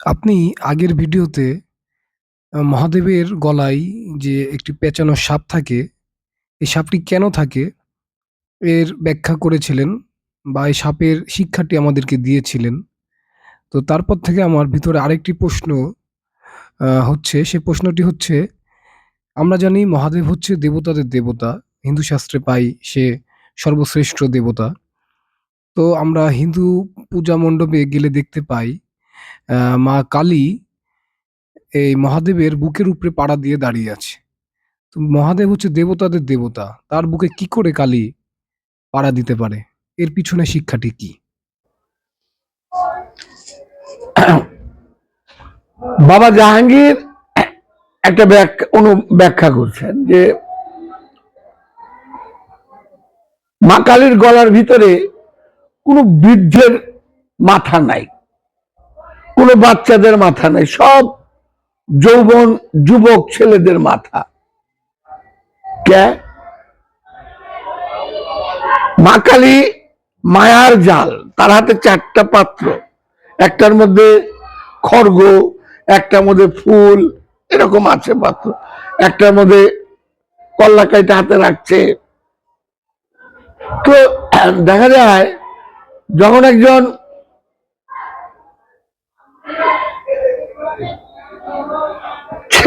আপনি আগের ভিডিওতে মহাদেবের গলায় যে একটি পেঁচানো সাপ থাকে, এই সাপটি কেন থাকে এর ব্যাখ্যা করেছিলেন বা এই সাপের শিক্ষাটি আমাদেরকে দিয়েছিলেন। তো তারপর থেকে আমার ভিতরে আরেকটি প্রশ্ন হচ্ছে, সে প্রশ্নটি হচ্ছে, আমরা জানি মহাদেব হচ্ছে দেবতাদের দেবতা। হিন্দু শাস্ত্রে পাই সে সর্বশ্রেষ্ঠ দেবতা। তো আমরা হিন্দু পূজা মণ্ডপে গেলে দেখতে পাই মা কালী এই মহাদেবের বুকের উপরে পাড়া দিয়ে দাঁড়িয়ে আছে। তো মহাদেব হচ্ছে দেবতাদের দেবতা। তার বুকে কি করে কালী পাড়া দিতে পারে? এর পিছনে শিক্ষাটি কি? বাবা জাহাঙ্গীর একটা ব্যাখ্যা অনু, ব্যাখ্যা করছেন যে মা কালীর গলার ভিতরে কোনো বৃদ্ধের মাথা নাই কোনো বাচ্চাদের মাথা নাই, সব যৌবন, যুবক ছেলেদের মাথা। কে? মা কালী মায়ার জাল, তার হাতে চারটা পাত্র। একটার মধ্যে খড়গ, একটার মধ্যে ফুল, এরকম আছে পাত্র। একটার মধ্যে কল্লাকাইটা হাতে রাখছে। তো, দেখা যায়, যখন একজন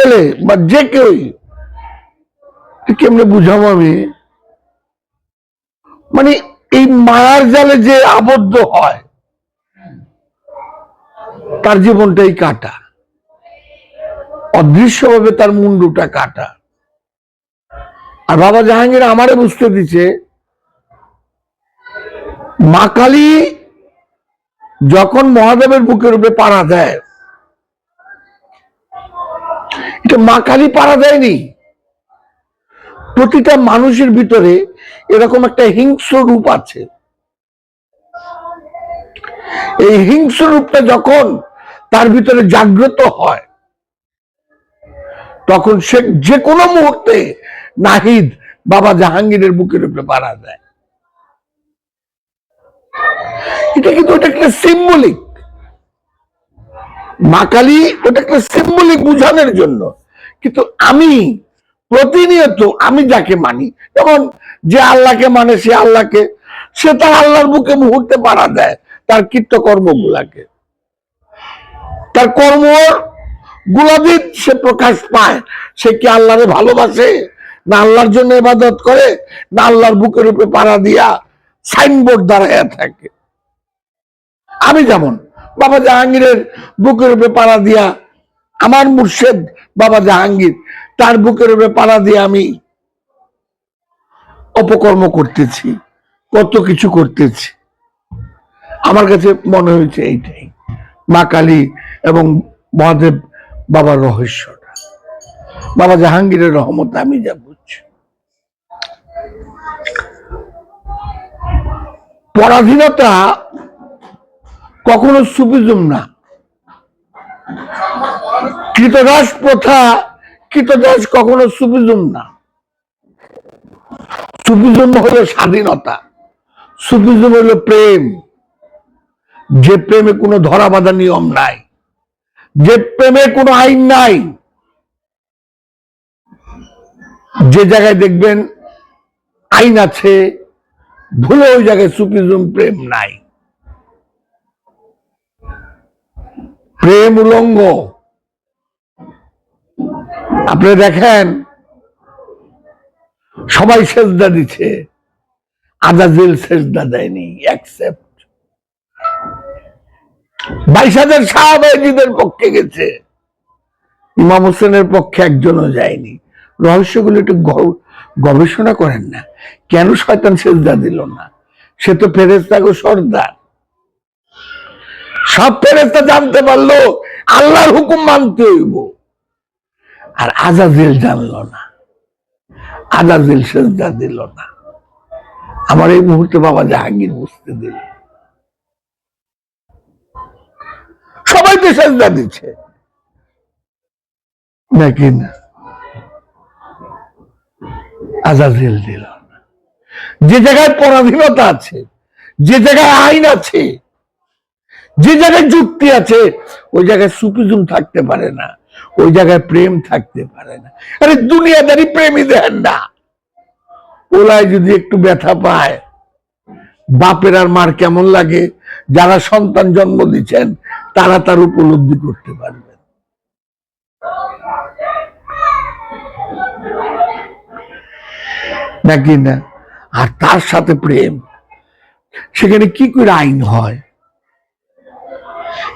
ছেলে বা যে কেউই কেমনে বুঝাবো আমি? মানে এই মায়ার জালে যে আবদ্ধ হয়, তার জীবনটাই কাটা। অদৃশ্যভাবে তার মুন্ডুটা কাটা। আর বাবা জাহাঙ্গীর আমারে বুঝতে দিচ্ছে মা কালী যখন মহাদেবের বুকের উপরে পাড়া দেয় মা কালী পাড়া দেয়নি। প্রতিটা মানুষের ভিতরে এরকম একটা হিংস্র রূপ আছে। এই হিংস্র রূপটা যখন তার ভিতরে জাগ্রত হয়, তখন সে যে কোনো মুহূর্তে নাহিদ বাবা জাহাঙ্গীরের বুকের উপরে পাড়া দেয়। এটা কিন্তু ওটা একটা সিম্বলিক মা কালী ওটা একটা সিম্বলিক বুঝানোর জন্য। কিন্তু আমি, প্রতিনিয়ত আমি যাকে মানি যেমন যে আল্লাহকে মানে সে আল্লাহকে, সে তার আল্লাহর বুকে মুহূর্তে পাড়া দেয়, তার কীর্তকর্ম গুলাকে তার কর্ম গুলাদিন সে প্রকাশ পায়, সে কি আল্লাহরে ভালোবাসে, না আল্লাহর জন্য ইবাদত করে, না আল্লাহর বুকের উপরে পাড়া দিয়া সাইনবোর্ড দাঁড়াইয়া থাকে। আমি যেমন, বাবা জাহাঙ্গীরের বুকের উপরে পাড়া দিয়া আমার মুর্শেদ বাবা জাহাঙ্গীর, তার বুকের উপরে পাড়া দিয়ে আমি অপকর্ম করতেছি, কত কিছু করতেছি। আমার কাছে মনে হয়েছে এইটাই, মা কালী এবং মহাদেব বাবার রহস্যটা। বাবা জাহাঙ্গীরের রহমত আমি যা বুঝছি। পরাধীনতা কখনো সুবিজম না। কৃতদাস প্রথা, কৃতদাস কখনো সুবিজম না। সুবিজম হলো স্বাধীনতা। সুফিজম হলো প্রেম। যে প্রেমে কোনো ধরা বাঁধা নিয়ম নাই। যে প্রেমে কোনো আইন নাই। যে জায়গায় দেখবেন আইন আছে, ভুলে ওই জায়গায় সুফিজম প্রেম নাই। প্রেম উলঙ্গ। আপনি দেখেন, সবাই সেজদা দিচ্ছে আদাজিল সেজদা দেয়নি অ্যাকসেপ্ট বাইশ হাজার শাহবাহিনীদের পক্ষে গেছে, ইমাম হোসেনের পক্ষে একজনও যায়নি। রহস্যগুলো একটু গবেষণা করেন না। কেন শয়তান সেজদা দিল না? সে তো ফেরেস্তাগো সর্দার। সব ফেরেস্তা জানতে পারল, আল্লাহর হুকুম মানতে হইব। আর আজাজিল জানলো না। আজাজিল সেজদা দিল না। আমার এই মুহূর্তে বাবা জাহাঙ্গীর বুঝতে দিল। সবাই তো দিচ্ছে। নাকি আজাজিল দিল যে জায়গায় পরাধীনতা আছে, যে জায়গায় আইন আছে, যে জায়গায় যুক্তি আছে, ওই জায়গায় সুপিজুম থাকতে পারে না। ওই জায়গায় প্রেম থাকতে পারে না। আরে, দুনিয়াদারি প্রেমই দেন না। ওলায় যদি একটু ব্যথা পায়, বাপের আর মার কেমন লাগে? যারা সন্তান জন্ম দিচ্ছেন, তারা তার উপলব্ধি করতে পারবেন। নাকি না? আর তার সাথে প্রেম, সেখানে কি করে আইন হয়?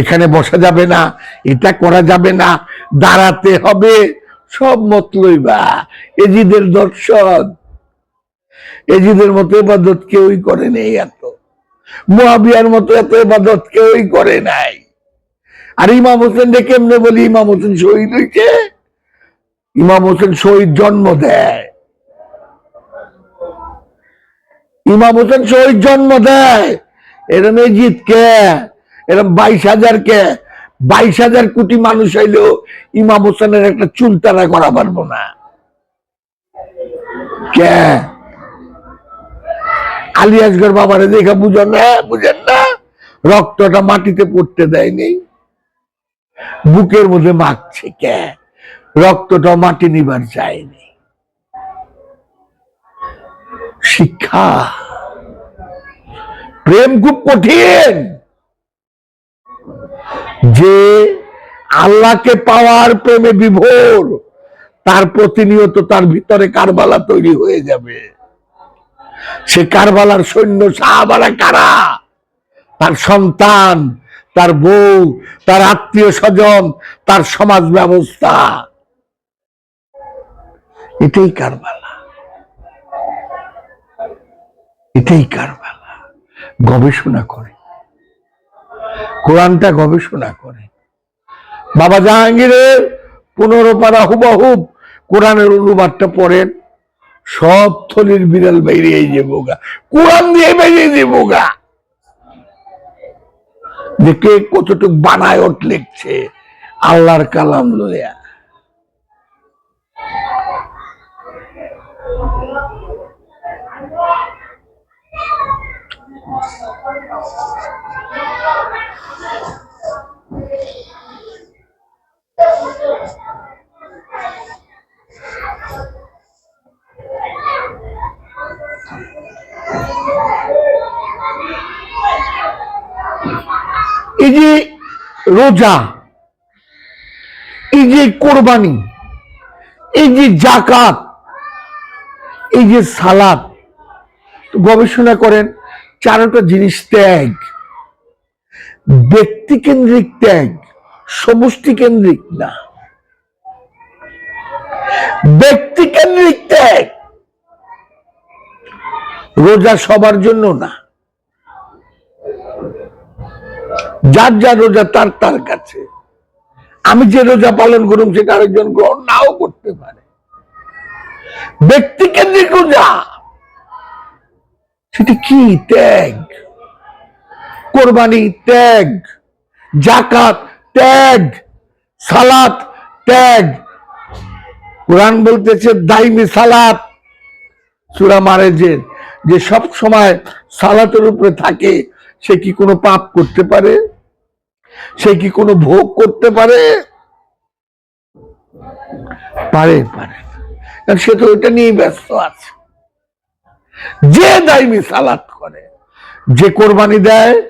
এখানে বসা যাবে না, এটা করা যাবে না দাঁড়াতে হবে। সব মতলই বা এজিদের দর্শন। এজিদের মতো এবাদত কেউই করে নেই এত। মহাবিয়ার মতো এত এবাদত কেউই করে নাই। আর ইমাম হোসেন রে কেমনে বলি? ইমাম হোসেন শহীদ হইছে। ইমাম হোসেন শহীদ জন্ম দেয়। ইমাম হোসেন শহীদ জন্ম দেয়। এরম এজিদ কে এরম বাইশ হাজার কে বাইশ হাজার কোটি মানুষ হইলেও ইমাম হোসেনের একটা চুল তারা করা পারব না। কে? আলী আসগর বাবারে দেখা বুঝেন না? বুঝেন না? রক্তটা মাটিতে পড়তে দেয়নি। বুকের মধ্যে মাখছে কে? রক্তটা মাটি নিবার চায়নি। শিক্ষা। প্রেম খুব কঠিন। যে আল্লাহকে পাওয়ার প্রেমে বিভোর, তার প্রতিনিয়ত তার ভিতরে কারবালা তৈরি হয়ে যাবে। সে কারবালার সৈন্য সাহাবারা কারা? তার সন্তান, তার বউ, তার আত্মীয় স্বজন, তার সমাজ ব্যবস্থা। এটাই কারবালা। এটাই কারবালা। গবেষণা করে। কোরআনটা গবেষণা করে। বাবা জাহাঙ্গীরের পনেরো পারা কোরআনের অনুবাদটা পড়েন, সব থলির বিড়াল বেরিয়ে যে বোগা, কোরআন দিয়ে বেরিয়ে যে বোগা। যে কে কতটুক বানায়ট লিখছে আল্লাহর কালাম লইয়া। এই যে রোজা এই যে কোরবানি এই যে জাকাত এই যে সালাদ গবেষণা করেন, চারটা জিনিস ত্যাগ ব্যক্তি কেন্দ্রিক ত্যাগ সমষ্টি কেন্দ্রিক না। ব্যক্তি কেন্দ্রিক ত্যাগ, রোজা সবার জন্য না। যার যার রোজা, তার তার কাছে। আমি যে রোজা পালন করুম, সেটা আরেকজন গ্রহণ নাও করতে পারে। ব্যক্তি কেন্দ্রিক রোজা, সেটা কি ত্যাগ? কোরবানি ত্যাগ জাকাত ত্যাগ, সালাত ত্যাগ। কোরআন বলতেছে, দাইমি সালাত। সুরা মারে যে যে সব সময় সালাতের উপরে থাকে, সে কি কোনো পাপ করতে পারে? সে কি কোনো ভোগ করতে পারে? পারে পারে। সে তো ওইটা নিয়ে ব্যস্ত আছে। যে দাইমি সালাত করে, যে কোরবানি দেয়,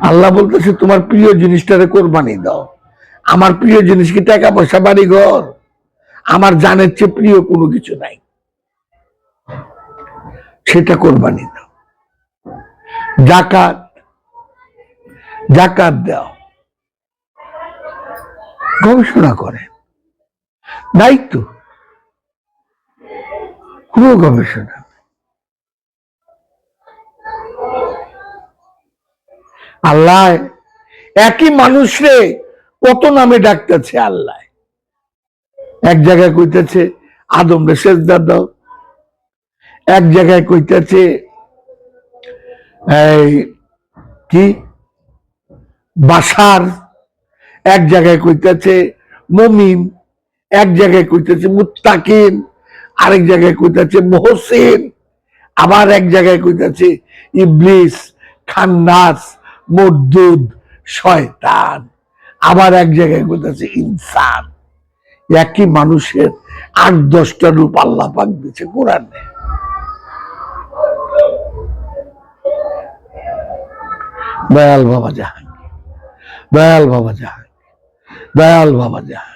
আল্লাহ বলতেছে, তোমার প্রিয় জিনিসটারে কোরবানি দাও। আমার প্রিয় জিনিস কি টাকা পয়সা বাড়ি ঘর আমার জানের চেয়ে প্রিয় কোনো কিছু নাই। সেটা কোরবানি দাও। জাকাত জাকাত দাও। গবেষণা করে। দায়িত্ব। কোনো গবেষণা আল্লাহ একই মানুষরে কত নামে ডাকতেছে আল্লাহ। এক জায়গায় কইতেছে আদম রে সেজদা দাও। এক জায়গায় কইতেছে, এই, কি? বাসার এক জায়গায় কইতেছে মমিন, এক জায়গায় কইতেছে মুত্তাকিন, আরেক জায়গায় কইতেছে মহসিন, আবার এক জায়গায় কইতেছে ইবলিস, খান্নাস, মরদুদ, শয়তান, আবার এক জায়গায় বলতেছে ইনসান। একই মানুষের আট, দশটা রূপ আল্লাহ পাক দিচ্ছে কোরআনে। দয়াল বাবা জাহাঙ্গীর দয়াল বাবা জাহাঙ্গীর দয়াল বাবা জাহাঙ্গীর